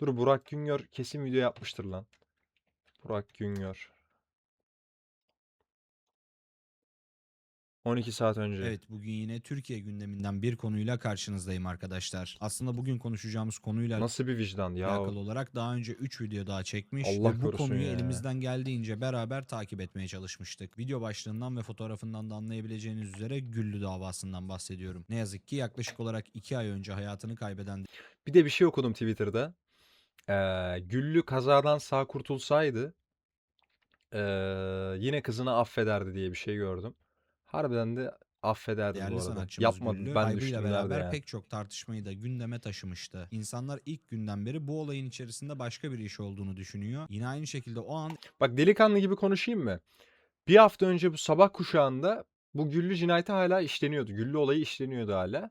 Dur Burak Güngör kesin video yapmıştır lan. Burak Güngör. 12 saat önce. Evet bugün yine Türkiye gündeminden bir konuyla karşınızdayım arkadaşlar. Aslında bugün konuşacağımız konuyla Nasıl bir vicdan ya? alakalı olarak daha önce 3 video daha çekmiş Allah ve bu konuyu ya. elimizden geldiğince beraber takip etmeye çalışmıştık. Video başlığından ve fotoğrafından da anlayabileceğiniz üzere Güllü davasından bahsediyorum. Ne yazık ki yaklaşık olarak 2 ay önce hayatını kaybeden Bir de bir şey okudum Twitter'da. Ee, Güllü kazadan sağ kurtulsaydı ee, yine kızını affederdi diye bir şey gördüm. Harbiden de affederdi bu Değerli arada. sanatçımız Yapmadı. Güllü, Ben kaybıyla düştüm beraber yani. pek çok tartışmayı da gündeme taşımıştı. İnsanlar ilk günden beri bu olayın içerisinde başka bir iş olduğunu düşünüyor. Yine aynı şekilde o an Bak delikanlı gibi konuşayım mı? Bir hafta önce bu sabah kuşağında bu Güllü cinayeti hala işleniyordu. Güllü olayı işleniyordu hala.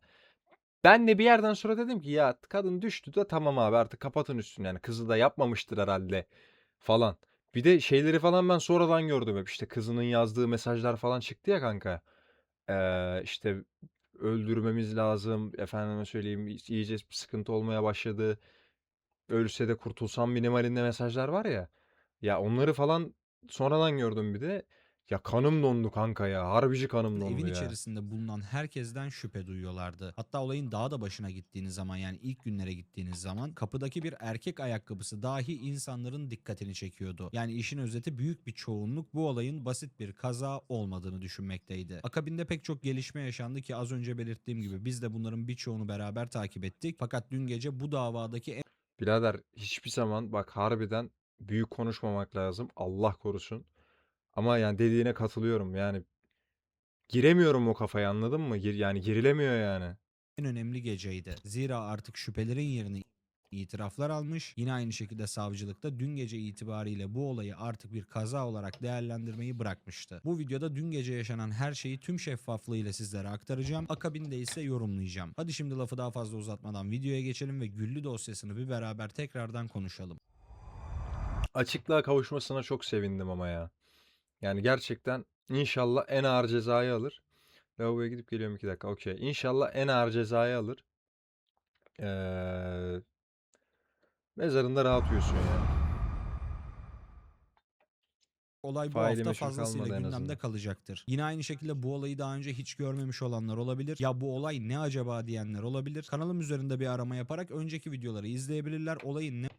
Ben de bir yerden sonra dedim ki ya kadın düştü de tamam abi artık kapatın üstünü yani kızı da yapmamıştır herhalde falan. Bir de şeyleri falan ben sonradan gördüm hep işte kızının yazdığı mesajlar falan çıktı ya kanka. Ee, işte öldürmemiz lazım efendime söyleyeyim iyice sıkıntı olmaya başladı. Ölse de kurtulsam minimalinde mesajlar var ya. Ya onları falan sonradan gördüm bir de. Ya kanım dondu kanka ya. Harbici kanım dondu evin ya. içerisinde bulunan herkesten şüphe duyuyorlardı. Hatta olayın daha da başına gittiğiniz zaman yani ilk günlere gittiğiniz zaman kapıdaki bir erkek ayakkabısı dahi insanların dikkatini çekiyordu. Yani işin özeti büyük bir çoğunluk bu olayın basit bir kaza olmadığını düşünmekteydi. Akabinde pek çok gelişme yaşandı ki az önce belirttiğim gibi biz de bunların birçoğunu beraber takip ettik. Fakat dün gece bu davadaki en Birader hiçbir zaman bak harbiden büyük konuşmamak lazım. Allah korusun. Ama yani dediğine katılıyorum. Yani giremiyorum o kafaya anladın mı? Gir, yani girilemiyor yani. en önemli geceydi. Zira artık şüphelerin yerini itiraflar almış. Yine aynı şekilde savcılıkta dün gece itibariyle bu olayı artık bir kaza olarak değerlendirmeyi bırakmıştı. Bu videoda dün gece yaşanan her şeyi tüm şeffaflığıyla sizlere aktaracağım. Akabinde ise yorumlayacağım. Hadi şimdi lafı daha fazla uzatmadan videoya geçelim ve Güllü dosyasını bir beraber tekrardan konuşalım. Açıklığa kavuşmasına çok sevindim ama ya. Yani gerçekten inşallah en ağır cezayı alır. Lavaboya gidip geliyorum iki dakika. Okey. İnşallah en ağır cezayı alır. Ee, mezarında rahat uyusun ya. Olay bu Faili hafta meşhur fazlasıyla kalmadı en gündemde azından. kalacaktır. Yine aynı şekilde bu olayı daha önce hiç görmemiş olanlar olabilir. Ya bu olay ne acaba diyenler olabilir. Kanalım üzerinde bir arama yaparak önceki videoları izleyebilirler. Olayın ne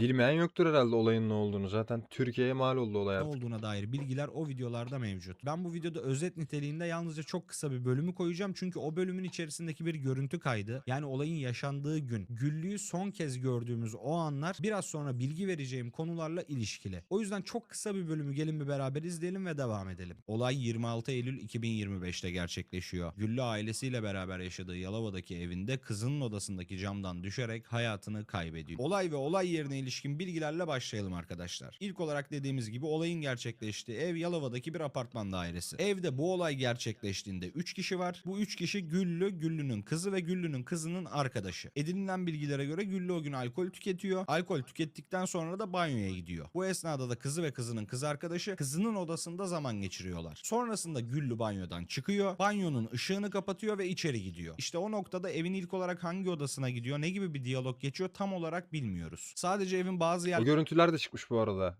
Bilmeyen yoktur herhalde olayın ne olduğunu. Zaten Türkiye'ye mal oldu olay ne artık. olduğuna dair bilgiler o videolarda mevcut. Ben bu videoda özet niteliğinde yalnızca çok kısa bir bölümü koyacağım. Çünkü o bölümün içerisindeki bir görüntü kaydı. Yani olayın yaşandığı gün. Güllü'yü son kez gördüğümüz o anlar biraz sonra bilgi vereceğim konularla ilişkili. O yüzden çok kısa bir bölümü gelin bir beraber izleyelim ve devam edelim. Olay 26 Eylül 2025'te gerçekleşiyor. Güllü ailesiyle beraber yaşadığı Yalova'daki evinde kızının odasındaki camdan düşerek hayatını kaybediyor. Olay ve olay yerine ilişkin bilgilerle başlayalım arkadaşlar. İlk olarak dediğimiz gibi olayın gerçekleştiği ev Yalova'daki bir apartman dairesi. Evde bu olay gerçekleştiğinde 3 kişi var. Bu 3 kişi Güllü, Güllü'nün kızı ve Güllü'nün kızının arkadaşı. Edinilen bilgilere göre Güllü o gün alkol tüketiyor. Alkol tükettikten sonra da banyoya gidiyor. Bu esnada da kızı ve kızının kız arkadaşı kızının odasında zaman geçiriyorlar. Sonrasında Güllü banyodan çıkıyor. Banyonun ışığını kapatıyor ve içeri gidiyor. İşte o noktada evin ilk olarak hangi odasına gidiyor, ne gibi bir diyalog geçiyor tam olarak bilmiyoruz. Sadece evin bazı O görüntüler de çıkmış bu arada.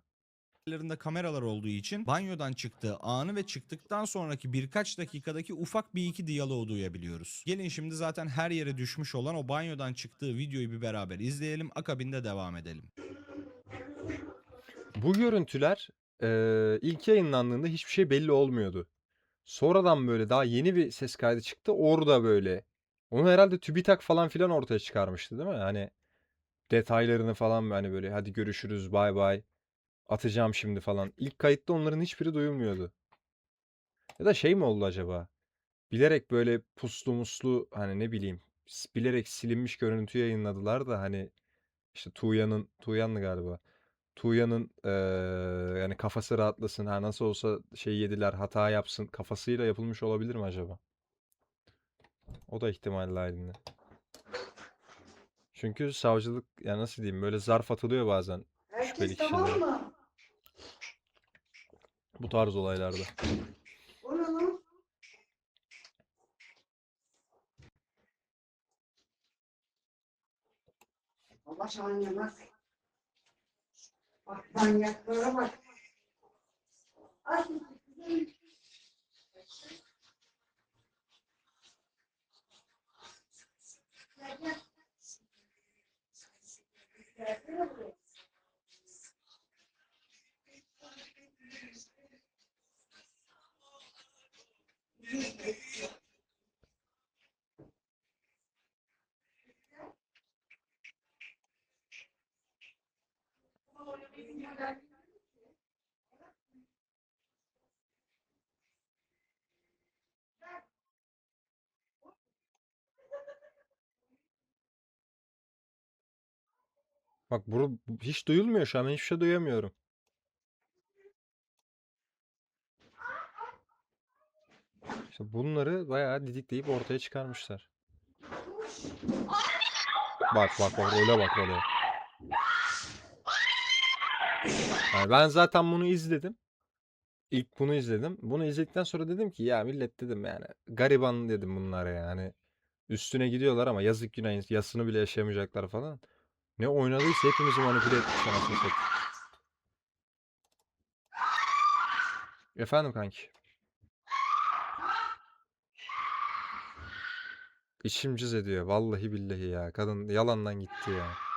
yerlerinde kameralar olduğu için banyodan çıktığı anı ve çıktıktan sonraki birkaç dakikadaki ufak bir iki diyaloğu duyabiliyoruz. Gelin şimdi zaten her yere düşmüş olan o banyodan çıktığı videoyu bir beraber izleyelim akabinde devam edelim. Bu görüntüler eee, ilk yayınlandığında hiçbir şey belli olmuyordu. Sonradan böyle daha yeni bir ses kaydı çıktı. Orada böyle. Onu herhalde TÜBİTAK falan filan ortaya çıkarmıştı değil mi? Hani detaylarını falan hani böyle hadi görüşürüz bay bay atacağım şimdi falan. İlk kayıtta onların hiçbiri duyulmuyordu. Ya da şey mi oldu acaba? Bilerek böyle puslu muslu hani ne bileyim bilerek silinmiş görüntü yayınladılar da hani işte Tuğya'nın Tuğyan'dı galiba. Tuğya'nın eee, yani kafası rahatlasın. Ha nasıl olsa şey yediler hata yapsın kafasıyla yapılmış olabilir mi acaba? O da ihtimal dahilinde. Çünkü savcılık ya nasıl diyeyim böyle zarf atılıyor bazen şüpheli Herkes tamam kişilere. mı? Bu tarz olaylarda. O ne lan? Allah sana yemez. Bak manyaklara bak. Ay, Bak bu hiç duyulmuyor şu an. Hiçbir şey duyamıyorum. İşte bunları bayağı didikleyip ortaya çıkarmışlar. Bak bak bak role bak role. Yani ben zaten bunu izledim. İlk bunu izledim. Bunu izledikten sonra dedim ki ya millet dedim yani gariban dedim bunlar yani. Üstüne gidiyorlar ama yazık günah yasını bile yaşayamayacaklar falan. Ne oynadıysa hepimizi manipüle etmiş anasını. Efendim kanki. İçim cız ediyor. Vallahi billahi ya. Kadın yalandan gitti ya.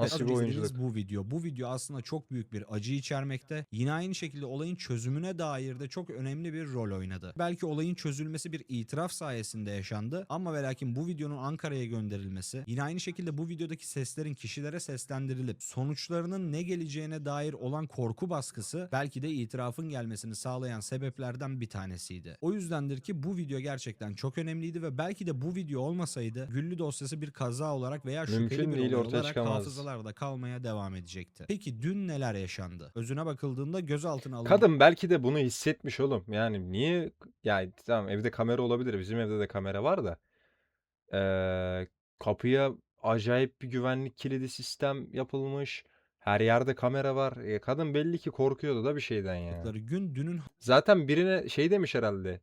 Nasıl bir oyunculuk? bu video. Bu video aslında çok büyük bir acı içermekte. Yine aynı şekilde olayın çözümüne dair de çok önemli bir rol oynadı. Belki olayın çözülmesi bir itiraf sayesinde yaşandı ama ve lakin bu videonun Ankara'ya gönderilmesi, yine aynı şekilde bu videodaki seslerin kişilere seslendirilip sonuçlarının ne geleceğine dair olan korku baskısı belki de itirafın gelmesini sağlayan sebeplerden bir tanesiydi. O yüzdendir ki bu video gerçekten çok önemliydi ve belki de bu video olmasaydı Güllü dosyası bir kaza olarak veya şüpheli Mümkün bir olay olarak çıkamazdı. Hafızalarda kalmaya devam edecekti. Peki dün neler yaşandı? Özüne bakıldığında gözaltına alındı. Kadın belki de bunu hissetmiş oğlum. Yani niye yani tamam evde kamera olabilir. Bizim evde de kamera var da. Eee, kapıya acayip bir güvenlik kilidi sistem yapılmış. Her yerde kamera var. E, kadın belli ki korkuyordu da bir şeyden ya. aldıkları gün dünün Zaten birine şey demiş herhalde.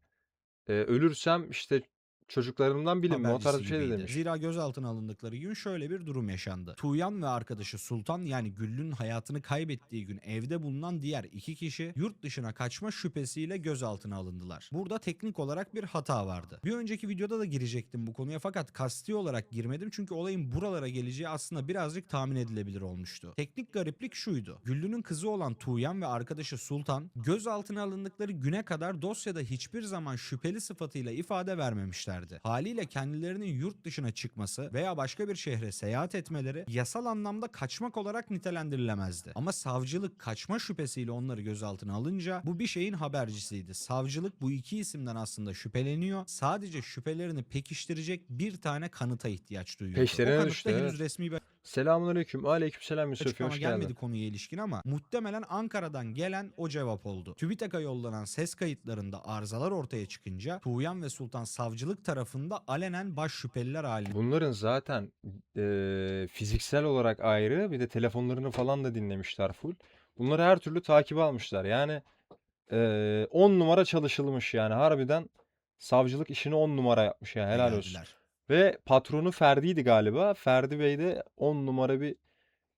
E, ölürsem işte çocuklarımdan bilin mi? O tarz bir şey de gibiydi. demiş. Zira gözaltına alındıkları gün şöyle bir durum yaşandı. Tuğyan ve arkadaşı Sultan yani Güllü'nün hayatını kaybettiği gün evde bulunan diğer iki kişi yurt dışına kaçma şüphesiyle gözaltına alındılar. Burada teknik olarak bir hata vardı. Bir önceki videoda da girecektim bu konuya fakat kasti olarak girmedim çünkü olayın buralara geleceği aslında birazcık tahmin edilebilir olmuştu. Teknik gariplik şuydu. Güllü'nün kızı olan Tuğyan ve arkadaşı Sultan gözaltına alındıkları güne kadar dosyada hiçbir zaman şüpheli sıfatıyla ifade vermemişlerdi. Haliyle kendilerinin yurt dışına çıkması veya başka bir şehre seyahat etmeleri yasal anlamda kaçmak olarak nitelendirilemezdi. Ama savcılık kaçma şüphesiyle onları gözaltına alınca bu bir şeyin habercisiydi. Savcılık bu iki isimden aslında şüpheleniyor. Sadece şüphelerini pekiştirecek bir tane kanıta ihtiyaç duyuyor. Peşlerine o düştü, henüz evet. resmi bir Selamünaleyküm. Aleykümselam Yusuf açıklama hoş gelmedi geldin. konuya ilişkin ama muhtemelen Ankara'dan gelen o cevap oldu. TÜBİTAK'a yollanan ses kayıtlarında arızalar ortaya çıkınca Tuğyan ve Sultan savcılık tarafında alenen baş şüpheliler haline Bunların zaten eee, fiziksel olarak ayrı bir de telefonlarını falan da dinlemişler full. Bunları her türlü takip almışlar. Yani eee 10 numara çalışılmış yani harbiden savcılık işini 10 numara yapmış yani helal olsun. geldiler. Ve patronu Ferdi'ydi galiba. Ferdi Bey de 10 numara bir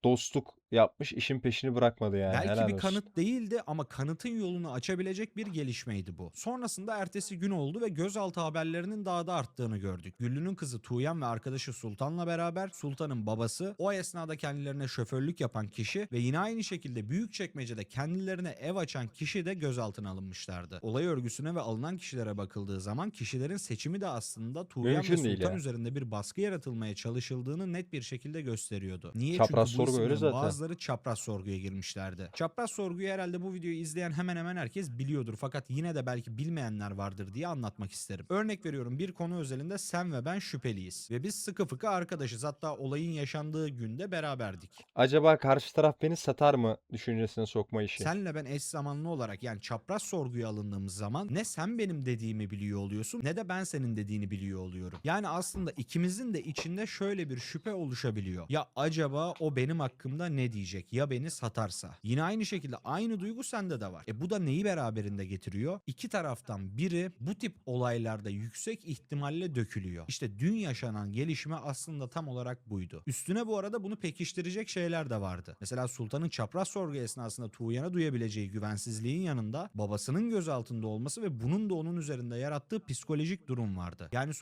dostluk yapmış. işin peşini bırakmadı yani Belki helal bir olsun. kanıt değildi ama kanıtın yolunu açabilecek bir gelişmeydi bu. Sonrasında ertesi gün oldu ve gözaltı haberlerinin daha da arttığını gördük. Güllü'nün kızı Tuğyan ve arkadaşı Sultan'la beraber Sultan'ın babası, o esnada kendilerine şoförlük yapan kişi ve yine aynı şekilde Büyükçekmece'de kendilerine ev açan kişi de gözaltına alınmışlardı. Olay örgüsüne ve alınan kişilere bakıldığı zaman kişilerin seçimi de aslında Tuğyan Mümkün ve değil Sultan ya. üzerinde bir baskı yaratılmaya çalışıldığını net bir şekilde gösteriyordu. Niye? Çapraz Çünkü bu sorgu öyle isimlerin zaten. Bazıları çapraz sorguya girmişlerdi. Çapraz sorguyu herhalde bu videoyu izleyen hemen hemen herkes biliyordur fakat yine de belki bilmeyenler vardır diye anlatmak isterim. Örnek veriyorum bir konu özelinde sen ve ben şüpheliyiz ve biz sıkı fıkı arkadaşız hatta olayın yaşandığı günde beraberdik. Acaba karşı taraf beni satar mı düşüncesine sokma işi. Senle ben eş zamanlı olarak yani çapraz sorguya alındığımız zaman ne sen benim dediğimi biliyor oluyorsun ne de ben senin dediğini biliyor oluyorum. Yani aslında ikimizin de içinde şöyle bir şüphe oluşabiliyor. Ya acaba o benim hakkımda ne ne diyecek ya beni satarsa. Yine aynı şekilde aynı duygu sende de var. E bu da neyi beraberinde getiriyor? İki taraftan biri bu tip olaylarda yüksek ihtimalle dökülüyor. İşte dün yaşanan gelişme aslında tam olarak buydu. Üstüne bu arada bunu pekiştirecek şeyler de vardı. Mesela Sultan'ın çapraz sorgu esnasında Tuğyan'a duyabileceği güvensizliğin yanında babasının gözaltında olması ve bunun da onun üzerinde yarattığı psikolojik durum vardı. Yani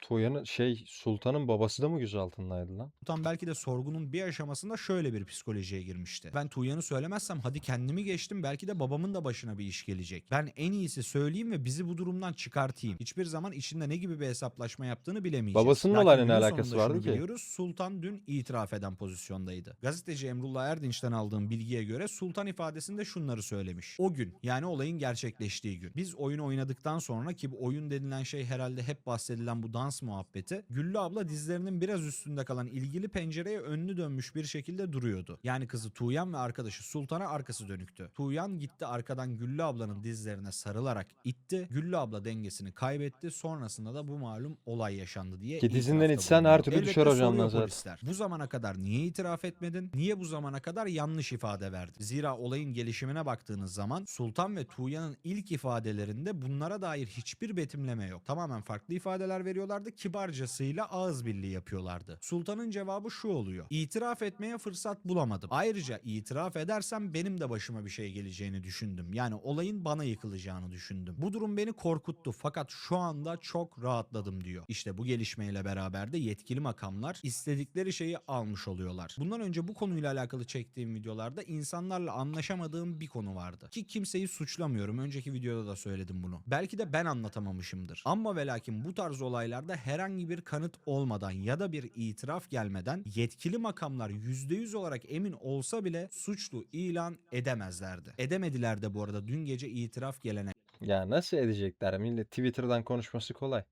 Tuğyan'ın şey Sultan'ın babası da mı gözaltındaydı lan? Sultan belki de sorgunun bir aşamasında şöyle bir psikolojiye girmişti. Ben Tuğyan'ı söylemezsem hadi kendimi geçtim belki de babamın da başına bir iş gelecek. Ben en iyisi söyleyeyim ve bizi bu durumdan çıkartayım. Hiçbir zaman içinde ne gibi bir hesaplaşma yaptığını bilemeyeceğiz. Babasının Lakin olayla ne alakası vardı ki? Biliyoruz, Sultan dün itiraf eden pozisyondaydı. Gazeteci Emrullah Erdinç'ten aldığım bilgiye göre Sultan ifadesinde şunları söylemiş. O gün yani olayın gerçekleştiği gün. Biz oyunu oynadıktan sonra ki bu oyun denilen şey herhalde hep bahsedilen bu dans muhabbeti. Güllü abla dizlerinin biraz üstünde kalan ilgili pencereye önünü dönmüş bir şekilde duruyordu. Yani kızı Tuğyan ve arkadaşı Sultan'a arkası dönüktü. Tuğyan gitti arkadan Güllü ablanın dizlerine sarılarak itti. Güllü abla dengesini kaybetti. Sonrasında da bu malum olay yaşandı diye Ki dizinden içsen her türlü düşer zaten. polisler. Bu zamana kadar niye itiraf etmedin? Niye bu zamana kadar yanlış ifade verdin? Zira olayın gelişimine baktığınız zaman Sultan ve Tuğyan'ın ilk ifadelerinde bunlara dair hiçbir betimleme yok. Tamamen farklı ifadeler veriyorlardı. Kibarcasıyla ağız birliği yapıyorlardı. Sultan'ın cevabı şu oluyor. İtiraf etmeye fırsat bulamadım. Ayrıca itiraf edersem benim de başıma bir şey geleceğini düşündüm. Yani olayın bana yıkılacağını düşündüm. Bu durum beni korkuttu fakat şu anda çok rahatladım diyor. İşte bu gelişmeyle beraber de yetkili makamlar istedikleri şeyi almış oluyorlar. Bundan önce bu konuyla alakalı çektiğim videolarda insanlarla anlaşamadığım bir konu vardı. Ki kimseyi suçlamıyorum. Önceki videoda da söyledim bunu. Belki de ben anlatamamışımdır. Ama ve lakin bu tarz olaylarda herhangi bir kanıt olmadan ya da bir itiraf gelmeden yetkili makamlar %100 olarak emin olsa bile suçlu ilan edemezlerdi. Edemediler de bu arada dün gece itiraf gelene Ya nasıl edecekler? Millet Twitter'dan konuşması kolay.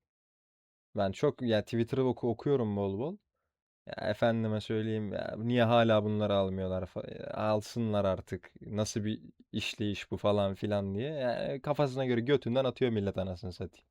Ben çok ya Twitter'ı oku, okuyorum bol bol. Ya efendime söyleyeyim ya niye hala bunları almıyorlar ya alsınlar artık. Nasıl bir işleyiş bu falan filan diye. Ya kafasına göre götünden atıyor millet anasını satayım.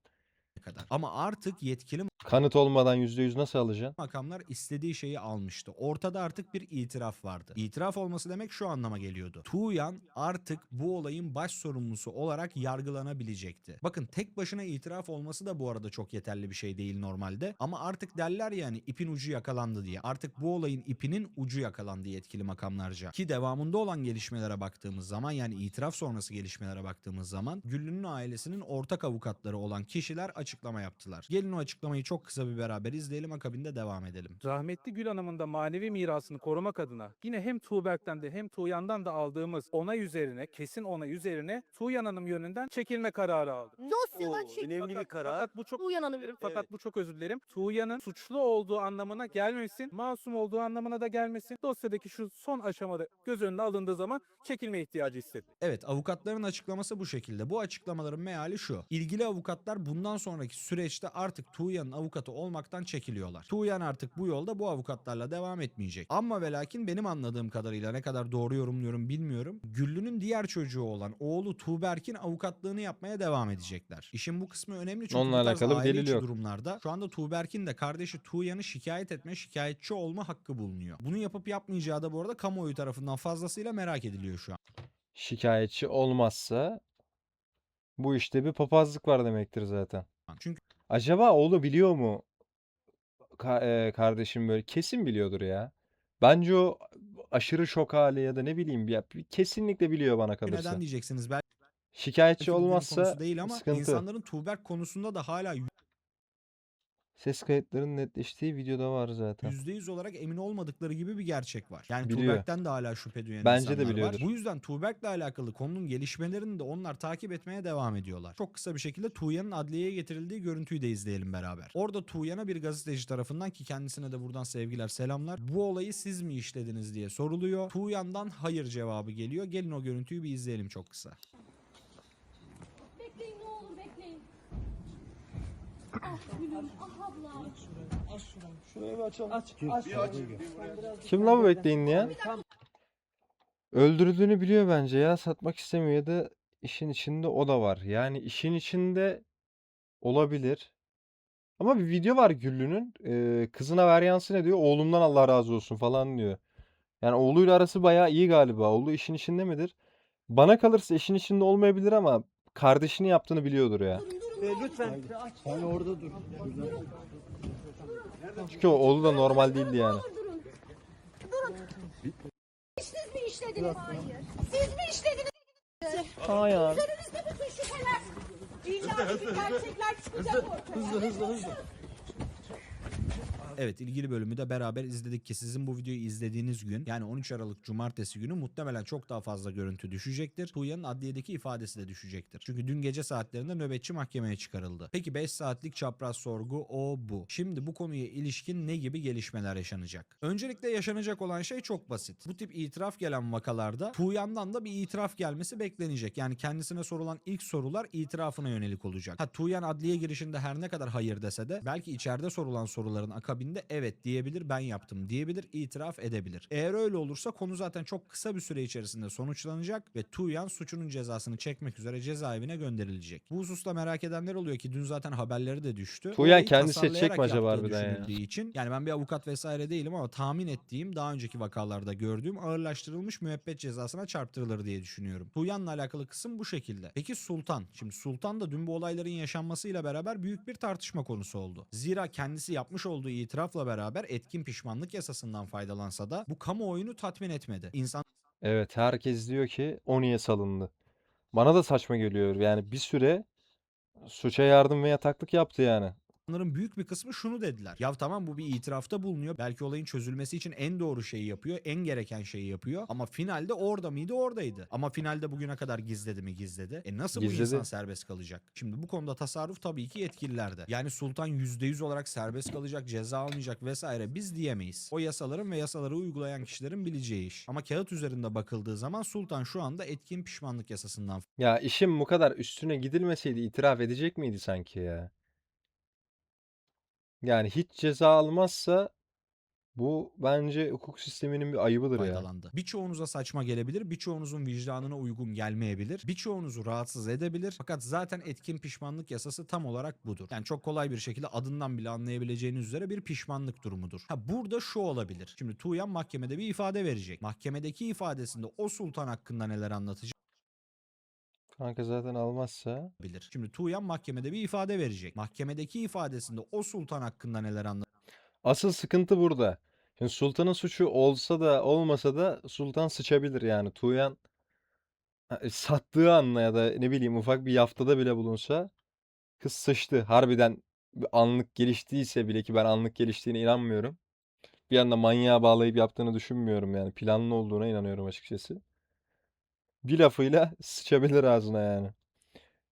Kadar. Ama artık yetkili Kanıt olmadan %100 nasıl alacaksın? makamlar istediği şeyi almıştı. Ortada artık bir itiraf vardı. İtiraf olması demek şu anlama geliyordu. Tuğyan artık bu olayın baş sorumlusu olarak yargılanabilecekti. Bakın tek başına itiraf olması da bu arada çok yeterli bir şey değil normalde. Ama artık derler yani ipin ucu yakalandı diye. Artık bu olayın ipinin ucu yakalandı yetkili makamlarca. Ki devamında olan gelişmelere baktığımız zaman yani itiraf sonrası gelişmelere baktığımız zaman Güllü'nün ailesinin ortak avukatları olan kişiler açıklama yaptılar. Gelin o açıklamayı çok kısa bir beraber izleyelim akabinde devam edelim. Rahmetli Gül Hanım'ın da manevi mirasını korumak adına yine hem Tuğberk'ten de hem Tuğyan'dan da aldığımız onay üzerine, kesin onay üzerine Tuğyan Hanım yönünden çekilme kararı aldık. Dosyadan Oo, çek. önemli bir karar. Fakat bu çok Uyananı fakat bu çok özür dilerim. Tuğyan'ın suçlu olduğu anlamına gelmesin, masum olduğu anlamına da gelmesin. Dosyadaki şu son aşamada göz önüne alındığı zaman çekilme ihtiyacı hissettim. Evet avukatların açıklaması bu şekilde. Bu açıklamaların meali şu. İlgili avukatlar bundan sonraki süreçte artık Tuğyan'ın avukatı olmaktan çekiliyorlar. Tuğyan artık bu yolda bu avukatlarla devam etmeyecek. Ama ve lakin benim anladığım kadarıyla ne kadar doğru yorumluyorum bilmiyorum. Güllü'nün diğer çocuğu olan oğlu Tuğberk'in avukatlığını yapmaya devam edecekler. İşin bu kısmı önemli çünkü Onunla bu tarz alakalı bir aile delil içi yok. durumlarda şu anda Tuğberk'in de kardeşi Tuğyan'ı şikayet etme, şikayetçi olma hakkı bulunuyor. Bunu yapıp yapmayacağı da bu arada kamuoyu tarafından fazlasıyla merak ediliyor şu an. Şikayetçi olmazsa bu işte bir papazlık var demektir zaten. Çünkü Acaba oğlu biliyor mu? Ka- e, kardeşim böyle kesin biliyordur ya. Bence o aşırı şok hali ya da ne bileyim bir, bir kesinlikle biliyor bana kalırsa. neden diyeceksiniz? Belki Şikayetçi bugünün olmazsa değil ama sıkıntı. insanların Tuğberk konusunda da hala Ses kayıtlarının netleştiği videoda var zaten. %100 olarak emin olmadıkları gibi bir gerçek var. Yani Biliyor. Tuğberk'ten de hala şüphe duyan Bence de insanlar var. biliyordur. Bu yüzden Tuğberk'le alakalı konunun gelişmelerini de onlar takip etmeye devam ediyorlar. Çok kısa bir şekilde Tuğyan'ın adliyeye getirildiği görüntüyü de izleyelim beraber. Orada Tuğyan'a bir gazeteci tarafından ki kendisine de buradan sevgiler selamlar. Bu olayı siz mi işlediniz diye soruluyor. Tuğyan'dan hayır cevabı geliyor. Gelin o görüntüyü bir izleyelim çok kısa. Bekleyin ne olur bekleyin. Ah gülüm, ah ablam. Kim lan bu bekleyin ya? Öldürdüğünü biliyor bence ya. Satmak istemiyor ya da işin içinde o da var. Yani işin içinde olabilir. Ama bir video var Güllü'nün. Ee, kızına ver yansın ne diyor? Oğlumdan Allah razı olsun falan diyor. Yani oğluyla arası bayağı iyi galiba. Oğlu işin içinde midir? Bana kalırsa işin içinde olmayabilir ama kardeşini yaptığını biliyordur ya. lütfen. Sen orada dur. Çünkü o oğlu da normal değildi yani. Siz mi işlediniz? Hayır. Siz mi işlediniz? Hayır. Üzerinizde bütün şüpheler. İlla bir gerçekler çıkacak ortaya. Hızlı hızlı hızlı. Evet ilgili bölümü de beraber izledik ki sizin bu videoyu izlediğiniz gün yani 13 Aralık Cumartesi günü muhtemelen çok daha fazla görüntü düşecektir. Tuğya'nın adliyedeki ifadesi de düşecektir. Çünkü dün gece saatlerinde nöbetçi mahkemeye çıkarıldı. Peki 5 saatlik çapraz sorgu o bu. Şimdi bu konuya ilişkin ne gibi gelişmeler yaşanacak? Öncelikle yaşanacak olan şey çok basit. Bu tip itiraf gelen vakalarda Tuğyan'dan da bir itiraf gelmesi beklenecek. Yani kendisine sorulan ilk sorular itirafına yönelik olacak. Ha Tuğyan adliye girişinde her ne kadar hayır dese de belki içeride sorulan soruların akabinde evet diyebilir ben yaptım diyebilir itiraf edebilir. Eğer öyle olursa konu zaten çok kısa bir süre içerisinde sonuçlanacak ve Tuğyan suçunun cezasını çekmek üzere cezaevine gönderilecek. Bu hususta merak edenler oluyor ki dün zaten haberleri de düştü. Tuğyan Olayı kendi seçecek tasarlayarak mi acaba harbiden ya? için yani ben bir avukat vesaire değilim ama tahmin ettiğim daha önceki vakalarda gördüğüm ağırlaştırılmış müebbet cezasına çarptırılır diye düşünüyorum. Tuğyan'la alakalı kısım bu şekilde. Peki Sultan? Şimdi Sultan da dün bu olayların yaşanmasıyla beraber büyük bir tartışma konusu oldu. Zira kendisi yapmış olduğu itirafla beraber etkin pişmanlık yasasından faydalansa da bu kamuoyunu tatmin etmedi. İnsan Evet herkes diyor ki o niye salındı? Bana da saçma geliyor. Yani bir süre suça yardım ve yataklık yaptı yani. İnsanların büyük bir kısmı şunu dediler. Ya tamam bu bir itirafta bulunuyor. Belki olayın çözülmesi için en doğru şeyi yapıyor. En gereken şeyi yapıyor. Ama finalde orada mıydı oradaydı. Ama finalde bugüne kadar gizledi mi gizledi. E nasıl bu Gizledi. insan serbest kalacak? Şimdi bu konuda tasarruf tabii ki yetkililerde. Yani Sultan %100 olarak serbest kalacak, ceza almayacak vesaire biz diyemeyiz. O yasaların ve yasaları uygulayan kişilerin bileceği iş. Ama kağıt üzerinde bakıldığı zaman Sultan şu anda etkin pişmanlık yasasından Ya işin bu kadar üstüne gidilmeseydi itiraf edecek miydi sanki ya? Yani hiç ceza almazsa bu bence hukuk sisteminin bir ayıbıdır ya. Birçoğunuza saçma gelebilir, birçoğunuzun vicdanına uygun gelmeyebilir, birçoğunuzu rahatsız edebilir. Fakat zaten etkin pişmanlık yasası tam olarak budur. Yani çok kolay bir şekilde adından bile anlayabileceğiniz üzere bir pişmanlık durumudur. Ha burada şu olabilir. Şimdi Tuğyan mahkemede bir ifade verecek. Mahkemedeki ifadesinde o sultan hakkında neler anlatacak? Kanka zaten almazsa Bilir. Şimdi Tuğyan mahkemede bir ifade verecek. Mahkemedeki ifadesinde o sultan hakkında neler asıl sıkıntı burada. Şimdi sultanın suçu olsa da olmasa da sultan sıçabilir yani. Tuğyan e, sattığı anla ya da ne bileyim ufak bir yaftada bile bulunsa kız sıçtı. Harbiden bir anlık geliştiyse bile ki ben anlık geliştiğine inanmıyorum. Bir anda manyağa bağlayıp yaptığını düşünmüyorum yani. Planlı olduğuna inanıyorum açıkçası. Bir lafıyla sıçabilir ağzına yani.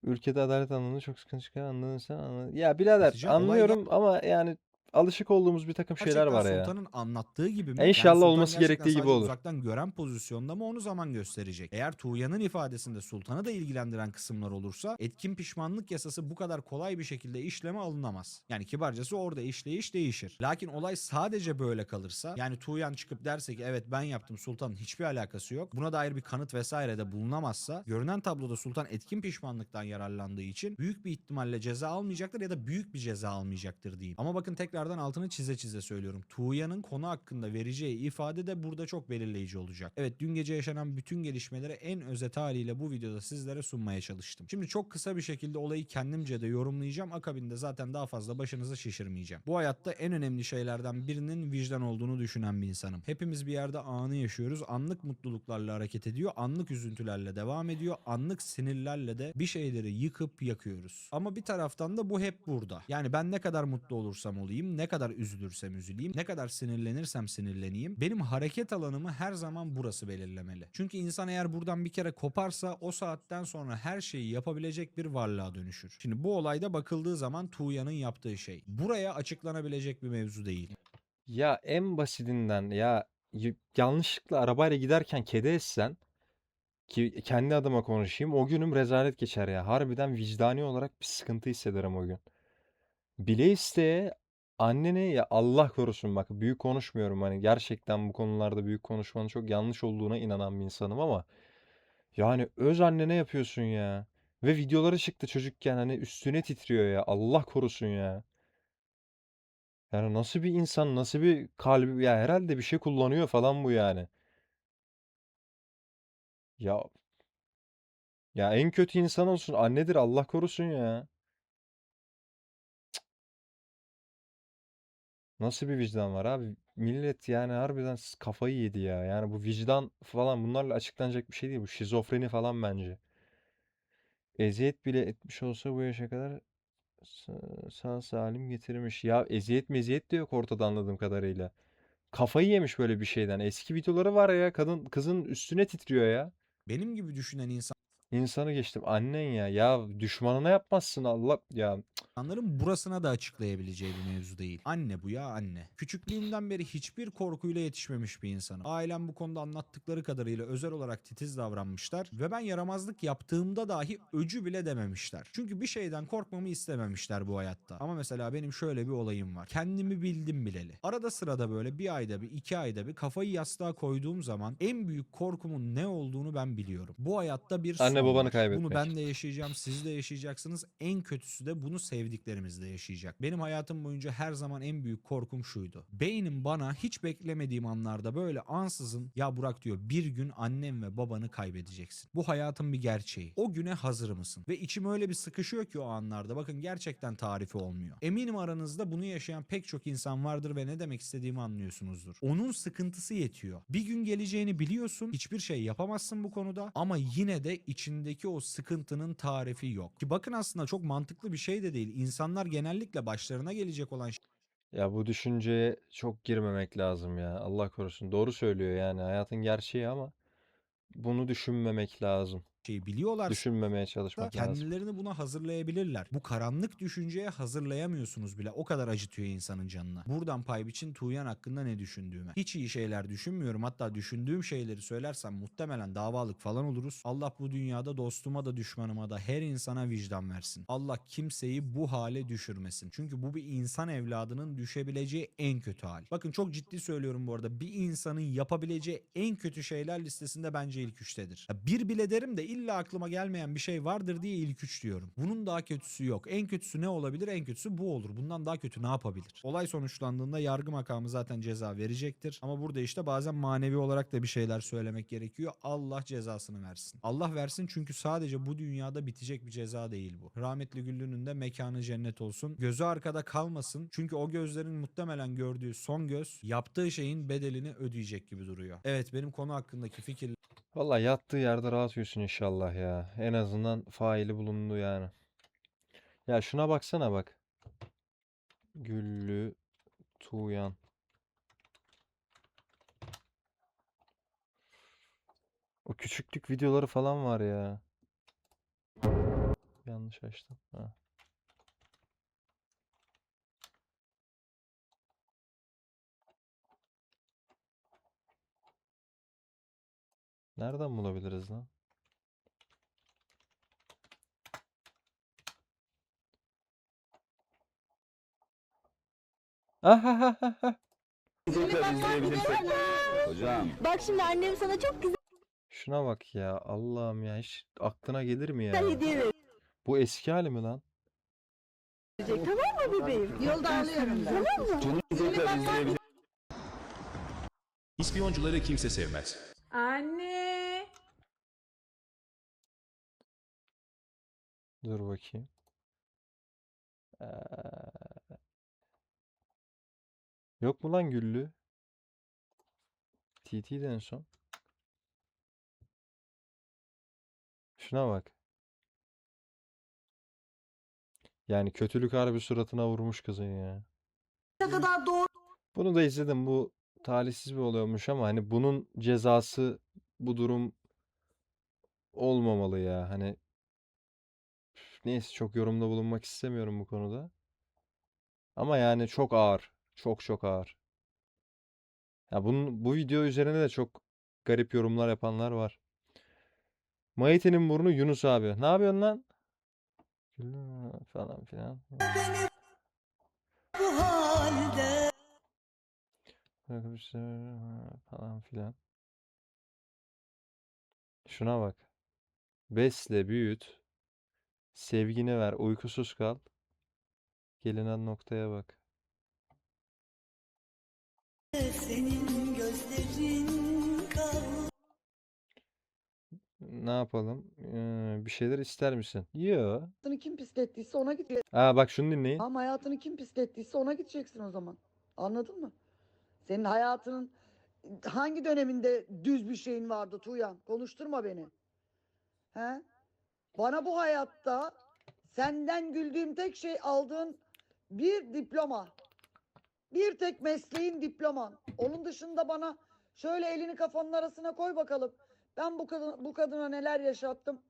Ülkede adalet anlamında çok sıkıntı çıkar anladın sen anladın. Ya birader. Olay anlıyorum ama yani alışık olduğumuz bir takım şeyler var Gerçekten ya. Sultan'ın anlattığı gibi mi? Ya inşallah Sultan olması gerçekten gerektiği gibi sadece olur. Uzaktan gören pozisyonda mı onu zaman gösterecek. Eğer Tuğyan'ın ifadesinde Sultan'ı da ilgilendiren kısımlar olursa etkin pişmanlık yasası bu kadar kolay bir şekilde işleme alınamaz. Yani kibarcası orada işleyiş değişir. Lakin olay sadece böyle kalırsa yani Tuğyan çıkıp derse ki evet ben yaptım Sultan'ın hiçbir alakası yok. Buna dair bir kanıt vesaire de bulunamazsa görünen tabloda Sultan etkin pişmanlıktan yararlandığı için büyük bir ihtimalle ceza almayacaktır ya da büyük bir ceza almayacaktır diyeyim. Ama bakın tekrardan altını çize çize söylüyorum. Tuğya'nın konu hakkında vereceği ifade de burada çok belirleyici olacak. Evet dün gece yaşanan bütün gelişmeleri en özet haliyle bu videoda sizlere sunmaya çalıştım. Şimdi çok kısa bir şekilde olayı kendimce de yorumlayacağım. Akabinde zaten daha fazla başınızı şişirmeyeceğim. Bu hayatta en önemli şeylerden birinin vicdan olduğunu düşünen bir insanım. Hepimiz bir yerde anı yaşıyoruz. Anlık mutluluklarla hareket ediyor. Anlık üzüntülerle devam ediyor. Anlık sinirlerle de bir şeyleri yıkıp yakıyoruz. Ama bir taraftan da bu hep burada. Yani ben ne kadar mutlu olursam olayım, ne kadar üzülürsem üzüleyim, ne kadar sinirlenirsem sinirleneyim. Benim hareket alanımı her zaman burası belirlemeli. Çünkü insan eğer buradan bir kere koparsa o saatten sonra her şeyi yapabilecek bir varlığa dönüşür. Şimdi bu olayda bakıldığı zaman Tuğya'nın yaptığı şey. Buraya açıklanabilecek bir mevzu değil. Ya en basitinden ya yanlışlıkla arabayla giderken kedi essen ki kendi adıma konuşayım o günüm rezalet geçer ya. Harbiden vicdani olarak bir sıkıntı hissederim o gün. Bile isteye annene ya Allah korusun bak büyük konuşmuyorum hani gerçekten bu konularda büyük konuşmanın çok yanlış olduğuna inanan bir insanım ama yani öz annene yapıyorsun ya. Ve videoları çıktı çocukken hani üstüne titriyor ya. Allah korusun ya. Yani nasıl bir insan, nasıl bir kalbi ya herhalde bir şey kullanıyor falan bu yani. Ya ya en kötü insan olsun. Annedir Allah korusun ya. Nasıl bir vicdan var abi? Millet yani harbiden kafayı yedi ya. Yani bu vicdan falan bunlarla açıklanacak bir şey değil. Bu şizofreni falan bence. Eziyet bile etmiş olsa bu yaşa kadar sa- sağ salim getirmiş. Ya eziyet meziyet de yok ortada anladığım kadarıyla. Kafayı yemiş böyle bir şeyden. Eski videoları var ya kadın kızın üstüne titriyor ya. Benim gibi düşünen İnsanı geçtim. Annen ya. Ya düşmanına yapmazsın Allah ya. insanların burasına da açıklayabileceği bir mevzu değil. Anne bu ya anne. Küçüklüğümden beri hiçbir korkuyla yetişmemiş bir insanım. Ailem bu konuda anlattıkları kadarıyla özel olarak titiz davranmışlar ve ben yaramazlık yaptığımda dahi öcü bile dememişler. Çünkü bir şeyden korkmamı istememişler bu hayatta. Ama mesela benim şöyle bir olayım var. Kendimi bildim bileli. Arada sırada böyle bir ayda bir iki ayda bir kafayı yastığa koyduğum zaman en büyük korkumun ne olduğunu ben biliyorum. Bu hayatta bir Anne son babanı var. kaybetmek. Bunu ben de yaşayacağım, siz de yaşayacaksınız. En kötüsü de bunu sevdiklerimiz de yaşayacak. Benim hayatım boyunca her zaman en büyük korkum şuydu. Beynim bana hiç beklemediğim anlarda böyle ansızın ya Burak diyor bir gün annem ve babanı kaybedeceksin. Bu hayatın bir gerçeği. O güne hazır mısın? Ve içim öyle bir sıkışıyor ki o anlarda. Bakın gerçekten tarifi olmuyor. Eminim aranızda bunu yaşayan pek çok insan vardır ve ne demek istediğimi anlıyorsunuzdur. Onun sıkıntısı yetiyor. Bir gün geleceğini biliyorsun. Hiçbir şey yapamazsın bu konuda ama yine de içindeki o sıkıntının tarifi yok. Ki bakın aslında çok mantıklı bir şey de değil. İnsanlar genellikle başlarına gelecek olan Ya bu düşünceye çok girmemek lazım ya. Allah korusun. Doğru söylüyor yani. Hayatın gerçeği ama bunu düşünmemek lazım. Şeyi biliyorlar. Düşünmemeye çalışmak lazım. kendilerini buna hazırlayabilirler. Bu karanlık düşünceye hazırlayamıyorsunuz bile. O kadar acıtıyor insanın canına. Buradan pay biçin Tuğyan hakkında ne düşündüğüme. Hiç iyi şeyler düşünmüyorum. Hatta düşündüğüm şeyleri söylersem muhtemelen davalık falan oluruz. Allah bu dünyada dostuma da düşmanıma da her insana vicdan versin. Allah kimseyi bu hale düşürmesin. Çünkü bu bir insan evladının düşebileceği en kötü hal. Bakın çok ciddi söylüyorum bu arada. Bir insanın yapabileceği en kötü şeyler listesinde bence ilk üçtedir. Ya bir bile derim de illa aklıma gelmeyen bir şey vardır diye ilk üç diyorum. Bunun daha kötüsü yok. En kötüsü ne olabilir? En kötüsü bu olur. Bundan daha kötü ne yapabilir? Olay sonuçlandığında yargı makamı zaten ceza verecektir. Ama burada işte bazen manevi olarak da bir şeyler söylemek gerekiyor. Allah cezasını versin. Allah versin çünkü sadece bu dünyada bitecek bir ceza değil bu. Rahmetli Güllü'nün de mekanı cennet olsun. Gözü arkada kalmasın. Çünkü o gözlerin muhtemelen gördüğü son göz yaptığı şeyin bedelini ödeyecek gibi duruyor. Evet benim konu hakkındaki fikirlerim Vallahi yattığı yerde rahat uyusun inşallah ya. En azından faili bulundu yani. Ya şuna baksana bak. Güllü Tuğyan. O küçüklük videoları falan var ya. Yanlış açtım. Ha. Nereden bulabiliriz lan? Ahahaha. Hocam. Bak şimdi annem sana çok güzel Şuna bak ya. Allah'ım ya. Hiç aklına gelir mi ya? hediye verecek Bu eski hali mi lan? tamam mı bebeğim? Yolda alıyorum ben. Tamam mı? İspiyoncuları kimse sevmez. Anne. Dur bakayım. Ee, Yok mu lan Güllü? TT'de en son. Şuna bak. Yani kötülük harbi suratına vurmuş kızın ya. Ne kadar doğru. Bunu da izledim. Bu talihsiz bir oluyormuş ama hani bunun cezası bu durum olmamalı ya. Hani neyse çok yorumda bulunmak istemiyorum bu konuda. Ama yani çok ağır. Çok çok ağır. Ya bunun bu video üzerine de çok garip yorumlar yapanlar var. Mayite'nin burnu Yunus abi. Ne yapıyorsun lan? Falan filan. Falan filan. Şuna bak. Besle, büyüt. Sevgini ver, uykusuz kal. Gelinen noktaya bak. Ne yapalım? Ee, bir şeyler ister misin? Yo. Hayatını kim pislettiyse ona gideceksin. Aa bak şunu dinleyin. Ama hayatını kim pislettiyse ona gideceksin o zaman. Anladın mı? Senin hayatının hangi döneminde düz bir şeyin vardı Tuğyan? Konuşturma beni. He? Bana bu hayatta senden güldüğüm tek şey aldığın bir diploma. Bir tek mesleğin diploman. Onun dışında bana şöyle elini kafanın arasına koy bakalım. Ben bu kadın bu kadına neler yaşattım?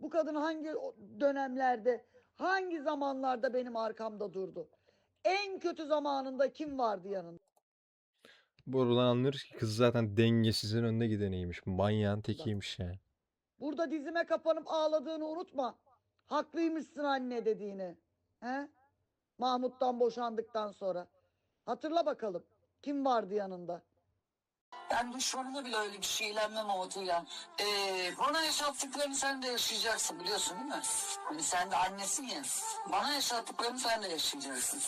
Bu kadın hangi dönemlerde, hangi zamanlarda benim arkamda durdu? En kötü zamanında kim vardı yanında? Buradan anlıyoruz ki kız zaten dengesizin önde gideniymiş. Manyağın tekiymiş yani. Burada dizime kapanıp ağladığını unutma. Haklıymışsın anne dediğini. He? Mahmut'tan boşandıktan sonra. Hatırla bakalım. Kim vardı yanında? Ben düşmanımla bile öyle bir şeylenmem Oğuz'uyla. Ee, bana yaşattıklarını sen de yaşayacaksın biliyorsun değil mi? Hani sen de annesin ya. Bana yaşattıklarını sen de yaşayacaksın.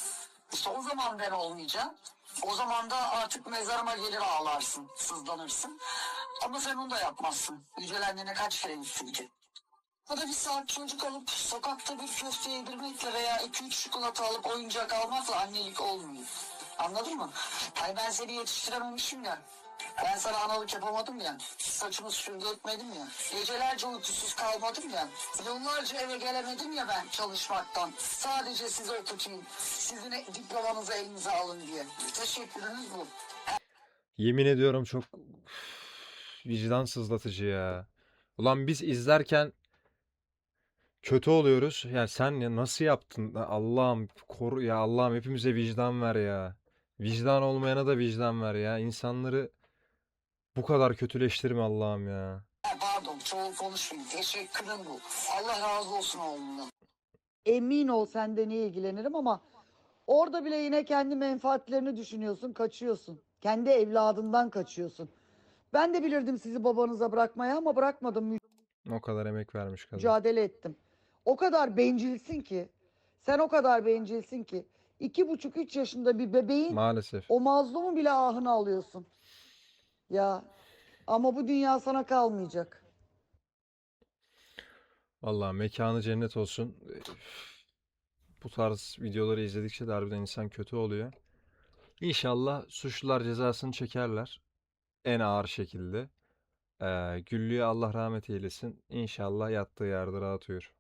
İşte o zaman ben olmayacağım. O zaman da artık mezarıma gelir ağlarsın, sızlanırsın. Ama sen onu da yapmazsın. Yücel annene kaç kere ki? Ya da bir saat çocuk alıp sokakta bir köfte yedirmekle veya iki üç çikolata alıp oyuncak almakla annelik olmuyor. Anladın mı? Hani ben seni yetiştirememişim ya. Ben sana analık yapamadım ya. Saçımı sürdürtmedim ya. Gecelerce uykusuz kalmadım ya. Yıllarca eve gelemedim ya ben çalışmaktan. Sadece sizi okutayım. Sizin diplomanızı elinize alın diye. Teşekkürünüz bu. Yemin ediyorum çok vicdan sızlatıcı ya. Ulan biz izlerken kötü oluyoruz. Yani sen ya nasıl yaptın? Allah'ım koru ya Allah'ım hepimize vicdan ver ya. Vicdan olmayana da vicdan ver ya. İnsanları bu kadar kötüleştirme Allah'ım ya. Pardon çoğul konuşmayayım. Teşekkürüm bu. Allah razı olsun oğlumdan. Emin ol senden iyi ilgilenirim ama orada bile yine kendi menfaatlerini düşünüyorsun, kaçıyorsun. Kendi evladından kaçıyorsun. Ben de bilirdim sizi babanıza bırakmaya ama bırakmadım. O kadar emek vermiş kadın. mücadele ettim. O kadar bencilsin ki, sen o kadar bencilsin ki, iki buçuk üç yaşında bir bebeğin Maalesef. o mazlumu bile ahını alıyorsun. Ya ama bu dünya sana kalmayacak. Vallahi mekanı cennet olsun. Bu tarz videoları izledikçe de harbiden insan kötü oluyor. İnşallah suçlular cezasını çekerler. En ağır şekilde. Ee, Güllü'ye Allah rahmet eylesin. İnşallah yattığı yerde rahat uyur.